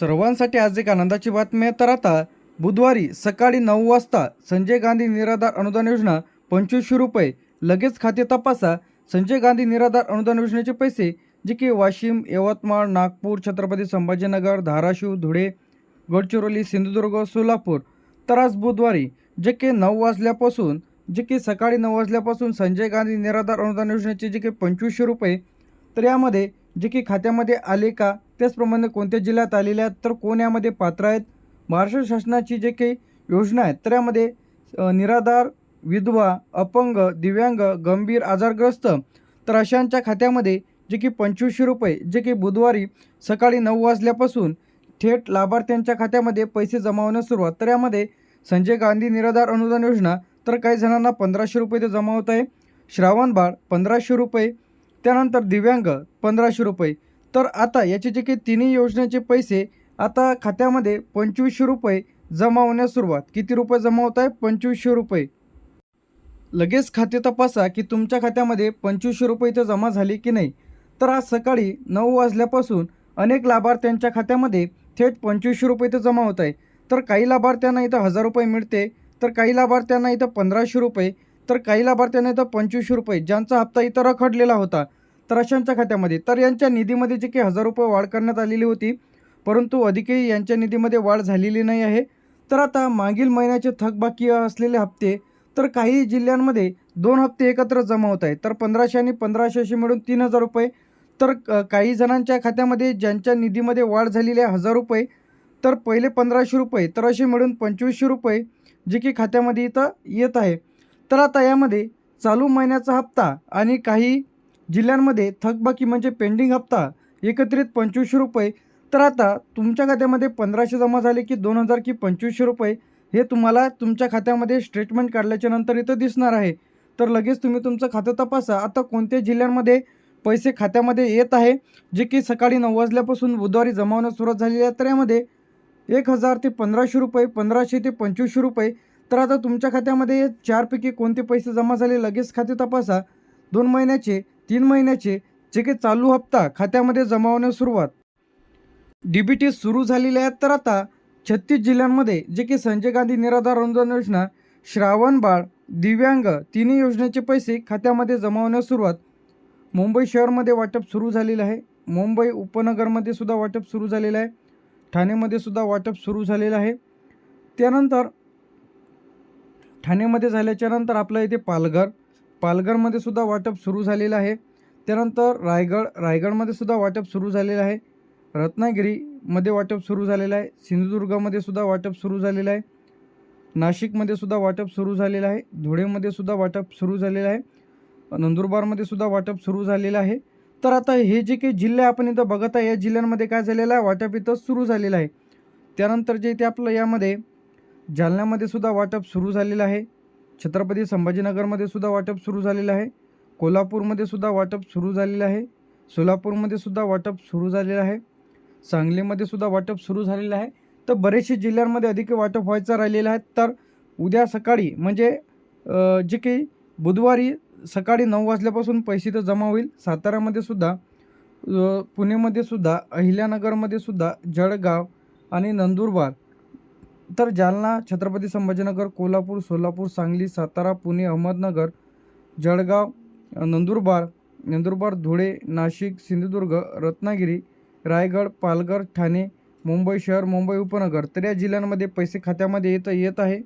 सर्वांसाठी आज एक आनंदाची बातमी आहे. तर आता बुधवारी सकाळी नऊ वाजता संजय गांधी निराधार अनुदान योजना पंचवीसशे रुपये लगेच खाते तपासा. संजय गांधी निराधार अनुदान योजनेचे पैसे जे की वाशिम यवतमाळ नागपूर छत्रपती संभाजीनगर धाराशिव धुळे गडचिरोली सिंधुदुर्ग सोलापूर. तर आज बुधवारी जे की नऊ वाजल्यापासून जे की सकाळी नऊ वाजल्यापासून संजय गांधी निराधार अनुदान योजनेचे जे की पंचवीसशे रुपये तर यामध्ये जे की खात्यामध्ये आले का? त्याचप्रमाणे कोणत्या जिल्ह्यात आलेल्या आहेत तर कोण यामध्ये पात्र आहेत? महाराष्ट्र शासनाची जे काही योजना आहेत तर यामध्ये निराधार विधवा अपंग दिव्यांग गंभीर आजारग्रस्त तर अशांच्या खात्यामध्ये जे की पंचवीसशे रुपये जे की बुधवारी सकाळी नऊ वाजल्यापासून थेट लाभार्थ्यांच्या खात्यामध्ये पैसे जमा होण्यास सुरुवात. तर यामध्ये संजय गांधी निराधार अनुदान योजना तर काही जणांना पंधराशे रुपये ते जमा होत आहे. श्रावण बाळ पंधराशे रुपये. त्यानंतर दिव्यांग पंधराशे रुपये. तर आता याचे जे काही तिन्ही योजनेचे पैसे आता खात्यामध्ये पंचवीसशे रुपये जमा होण्यास सुरुवात. किती रुपये जमा होत आहे? पंचवीसशे रुपये. लगेच खाते तपासा की तुमच्या खात्यामध्ये पंचवीसशे रुपये इथं जमा झाले की नाही. तर आज सकाळी नऊ वाजल्यापासून अनेक लाभार्थ्यांच्या खात्यामध्ये थेट पंचवीसशे रुपये इथं जमा होत आहे. तर काही लाभार्थ्यांना इथं हजार रुपये मिळते तर काही लाभार्थ्यांना इथं पंधराशे रुपये तर काही लाभार्थ्यांना इथं पंचवीसशे रुपये ज्यांचा हप्ता इथं रखडलेला होता. तर अशांच्या खात्यामध्ये. तर यांच्या निधीमध्ये जे काही हजार रुपये वाढ करण्यात आलेली होती परंतु अधिकही यांच्या निधीमध्ये वाढ झालेली नाही आहे. तर आता मागील महिन्याचे थकबाकी असलेले हप्ते तर काही जिल्ह्यांमध्ये दोन हप्ते एकत्र जमा होत आहेत. तर पंधराशे आणि पंधराशे असे मिळून तीन हजार रुपये. तर काही जणांच्या खात्यामध्ये ज्यांच्या निधीमध्ये वाढ झालेली आहे हजार रुपये तर पहिले पंधराशे रुपये तर असे मिळून पंचवीसशे रुपये जे की खात्यामध्ये इथं येत आहे. तर आता यामध्ये चालू महिन्याचा हप्ता आणि काही जिल्ह्यांमध्ये थकबाकी म्हणजे पेंडिंग हप्ता एकत्रित पंचवीसशे रुपये. तर आता तुमच्या खात्यामध्ये पंधराशे जमा झाले की दोन हजार की पंचवीसशे रुपये. हे तुम्हाला तुमच्या खात्यामध्ये स्टेटमेंट काढल्याच्या नंतर इथं दिसणार आहे. तर लगेच तुम्ही तुमचं खातं तपासा. आता कोणत्या जिल्ह्यांमध्ये पैसे खात्यामध्ये येत आहे जे की सकाळी नऊ वाजल्यापासून बुधवारी जमावण्यास सुरुवात झालेली आहे तर यामध्ये एक हजार ते पंधराशे रुपये पंधराशे ते पंचवीसशे रुपये. तर आता तुमच्या खात्यामध्ये चारपैकी कोणते पैसे जमा झाले लगेच खाते तपासा. दोन महिन्याचे तीन महिन्याचे जे काही चालू हप्ता खात्यामध्ये जमा होण्यास सुरुवात. डी बी टी सुरू झालेले आहेत तर आता छत्तीस जिल्ह्यांमध्ये जे की संजय गांधी निराधार अनुदान योजना श्रावण बाळ दिव्यांग तिन्ही योजनेचे पैसे खात्यामध्ये जमा होण्यास सुरुवात. मुंबई शहरमध्ये वाटप सुरू झालेलं आहे. मुंबई उपनगरमध्ये सुद्धा वाटप सुरू झालेलं आहे. ठाणेमध्ये सुद्धा वाटप सुरू झालेलं आहे. त्यानंतर ठाणेमध्ये झाल्याच्यानंतर आपलं इथे पालघर पालघरमध्ये सुद्धा वाटप सुरू झालेलं आहे. त्यानंतर रायगड रायगडमध्ये सुद्धा वाटप सुरू झालेलं आहे. रत्नागिरीमध्ये वाटप सुरू झालेलं आहे. सिंधुदुर्गामध्ये सुद्धा वाटप सुरू झालेलं आहे. नाशिकमध्ये सुद्धा वाटप सुरू झालेलं आहे. धुळेमध्ये सुद्धा वाटप सुरू झालेलं आहे. नंदुरबारमध्ये सुद्धा वाटप सुरू झालेलं आहे. तर आता हे जे काही जिल्हे आपण इथं बघत आहे या जिल्ह्यांमध्ये काय झालेलं आहे? वाटप इथं सुरू झालेलं आहे. त्यानंतर जे इथे आपलं यामध्ये जालन्यामध्ये सुद्धा वाटप सुरू झालेलं आहे. छत्रपती संभाजीनगरमध्ये सुद्धा वाटप सुरू झालेलं आहे. कोल्हापूरमध्ये सुद्धा वाटप सुरू झालेलं आहे. सोलापूरमध्ये सुद्धा वाटप सुरू झालेलं आहे. सांगलीमध्ये सुद्धा वाटप सुरू झालेलं आहे. तर बरेचसे जिल्ह्यांमध्ये अधिक वाटप व्हायचं राहिलेलं आहे. तर उद्या सकाळी म्हणजे जे काही बुधवारी सकाळी नऊ वाजल्यापासून पैसे तर जमा होईल. साताऱ्यामध्ये सुद्धा पुणेमध्ये सुद्धा अहिल्यानगरमध्ये सुद्धा जळगाव आणि नंदुरबार तर जालना छत्रपती संभाजीनगर कोल्हापूर सोलापूर सांगली सातारा पुणे अहमदनगर जळगाव नंदुरबार नंदुरबार धुळे नाशिक सिंधुदुर्ग रत्नागिरी रायगड पालघर ठाणे मुंबई शहर मुंबई उपनगर. तर या जिल्ह्यांमध्ये पैसे खात्यामध्ये येत येत आहे.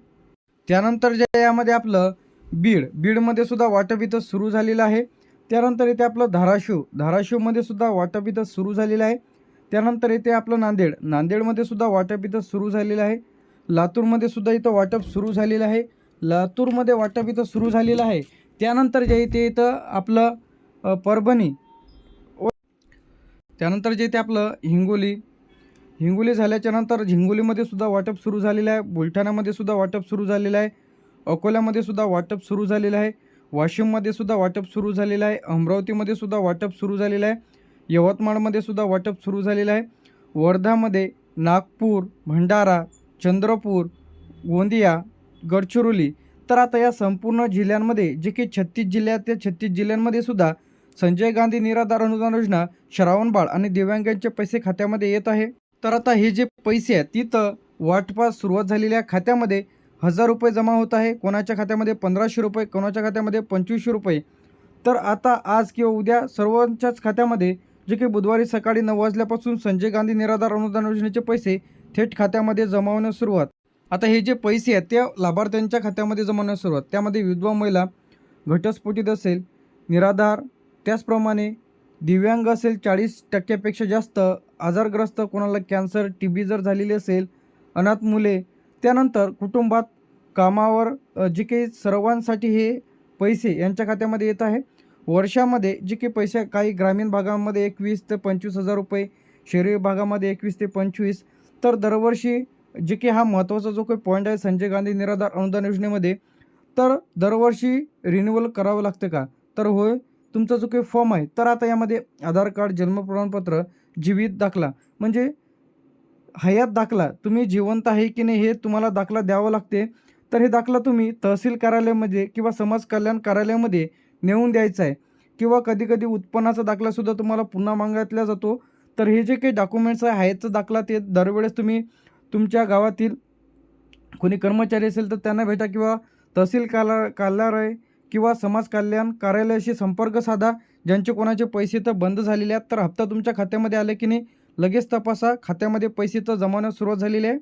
त्यानंतर जे यामध्ये आपलं बीड बीडमध्ये सुद्धा वाटप इथं सुरू झालेलं आहे. त्यानंतर इथे आपलं धाराशिव धाराशिवमध्ये सुद्धा वाटप इथं सुरू झालेलं आहे. त्यानंतर इथे आपलं नांदेड नांदेडमध्ये सुद्धा वाटप इथं सुरू झालेलं आहे. लातूरमध्ये सुद्धा इथं वाटप सुरू झालेलं आहे. लातूरमध्ये वाटप इथं सुरू झालेलं आहे. त्यानंतर जे इथे इथं आपलं परभणी त्यानंतर जे इथे आपलं हिंगोली. हिंगोली झाल्याच्यानंतर हिंगोलीमध्ये सुद्धा वाटप सुरू झालेलं आहे. बुलढाण्यामध्ये सुद्धा वाटप सुरू झालेलं आहे. अकोल्यामध्ये सुद्धा वाटप सुरू झालेलं आहे. वाशिममध्ये सुद्धा वाटप सुरू झालेलं आहे. अमरावतीमध्ये सुद्धा वाटप सुरू झालेलं आहे. यवतमाळमध्ये सुद्धा वाटप सुरू झालेलं आहे. वर्धामध्ये नागपूर भंडारा चंद्रपूर गोंदिया गडचिरोली. तर आता या संपूर्ण जिल्ह्यांमध्ये जे काही छत्तीस जिल्हे आहेत त्या छत्तीस जिल्ह्यांमध्ये सुद्धा संजय गांधी निराधार अनुदान योजना श्रावणबाळ आणि दिव्यांगांचे पैसे खात्यामध्ये येत आहे. तर आता हे जे पैसे आहेत तिथं वाटपास सुरुवात झालेल्या खात्यामध्ये हजार रुपये जमा होत आहे. कोणाच्या खात्यामध्ये? पंधराशे रुपये. कोणाच्या खात्यामध्ये? पंचवीसशे रुपये. तर आता आज किंवा उद्या सर्वांच्याच खात्यामध्ये जे काही बुधवारी सकाळी नऊ वाजल्यापासून संजय गांधी निराधार अनुदान योजनेचे पैसे थेट खात्यामध्ये जमावण्यास सुरुवात. आता हे जे पैसे आहेत ते लाभार्थ्यांच्या खात्यामध्ये जमावण्यास सुरुवात. त्यामध्ये विधवा महिला घटस्फोटीत असेल निराधार त्याचप्रमाणे दिव्यांग असेल चाळीस टक्क्यापेक्षा जास्त आजारग्रस्त कोणाला कॅन्सर टी बी जर झालेली असेल अनाथ मुले त्यानंतर कुटुंबात कामावर जे काही सर्वांसाठी हे पैसे यांच्या खात्यामध्ये येत आहे. वर्षामध्ये जे काही पैसे काही ग्रामीण भागामध्ये एकवीस ते पंचवीस हजार रुपये शहरी भागामध्ये एकवीस ते पंचवीस तर दरवर्षी जे की हा महत्त्वाचा जो काही पॉईंट आहे संजय गांधी निराधार अनुदान योजनेमध्ये तर दरवर्षी रिन्युअल करावं लागतं का? तर होय तुमचा जो काही फॉर्म आहे तर आता यामध्ये आधार कार्ड जन्म प्रमाणपत्र जीवित दाखला म्हणजे हयात दाखला तुम्ही जिवंत आहे की नाही हे तुम्हाला दाखला द्यावा लागते. तर हे दाखला तुम्ही तहसील कार्यालयामध्ये किंवा समाज कल्याण कार्यालयामध्ये नेऊन द्यायचा आहे. किंवा कधीकधी उत्पन्नाचा दाखलासुद्धा तुम्हाला पुन्हा मागितला जातो. तर हे जे काही डॉक्युमेंट्स आहेत दाखला ते दरवेळेस तुम्ही तुमच्या गावातील कोणी कर्मचारी असेल तर त्यांना भेटा किंवा तहसील काला कार्यालय किंवा समाज कल्याण कार्यालयाशी संपर्क साधा ज्यांचे कोणाचे पैसे तर बंद झालेले आहेत. तर हप्ता तुमच्या खात्यामध्ये आले की नाही लगेच तपासा. खात्यामध्ये पैसे तर जमावण्यास सुरुवात झालेली आहे.